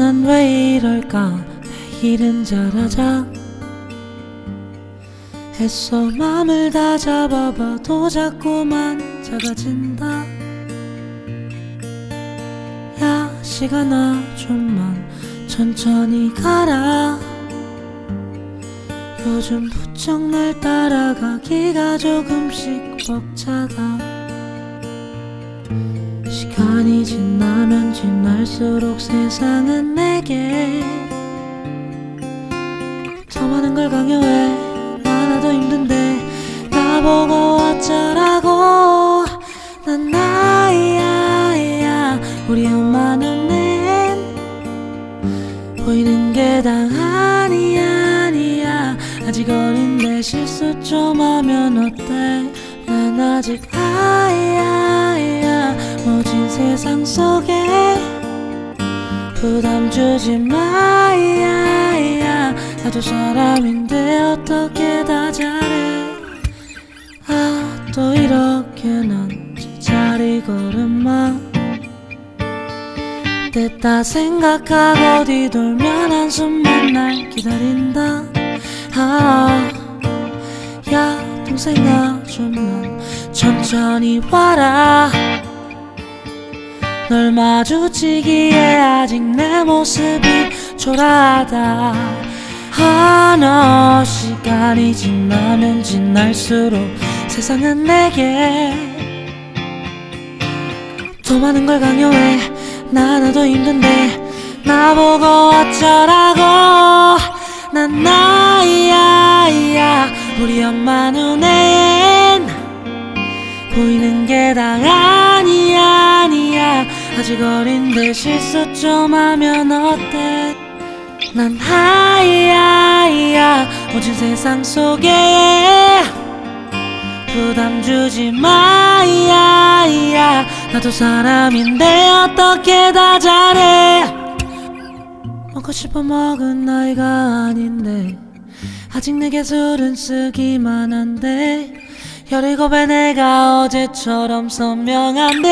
난왜 이럴까? 내일은 잘하자. 애써 맘을 다 잡아봐도 자꾸만 작아진다. 야 시간아 좀만 천천히 가라. 요즘 부쩍 날 따라가기가 조금씩 벅차다 시간이 지나면 지날수록 세상은 내게 더 많은 걸 강요해. 하나도 힘든데 나 보고 어쩌라고. 난 나이야. 우리 엄마 눈엔 보이는 게 다 아니야 아니야. 아직 어린데 실수 좀 하면 어때? 난 아직 모진 세상 속에 부담 주지 이야 나도 사람인데 어떻게 다 잘해? 아 또 이렇게 난 제자리 걸음마. 됐다 생각하고 뒤돌면 한숨만 날 기다린다. 아, 야 동생아 좀만 천천히 와라 널 마주치기에 아직 내 모습이 초라하다. 하나 시간이 지나면 지날수록 세상은 내게 더 많은 걸 강요해. 나 하나도 힘든데 나보고 어쩌라고. 난 나이야 이야. 우리 엄마 눈엔 보이는 게 다 아니야 아니야 아직 어린데 실수 좀 하면 어때? 난 하이야 이야 모진 세상 속에. 부담 주지 마이야 이야 나도 사람인데 어떻게 다 잘해? 먹고 싶어 먹은 나이가 아닌데 아직 내게 술은 쓰기만 한데 열일곱에 내가 어제처럼 선명한데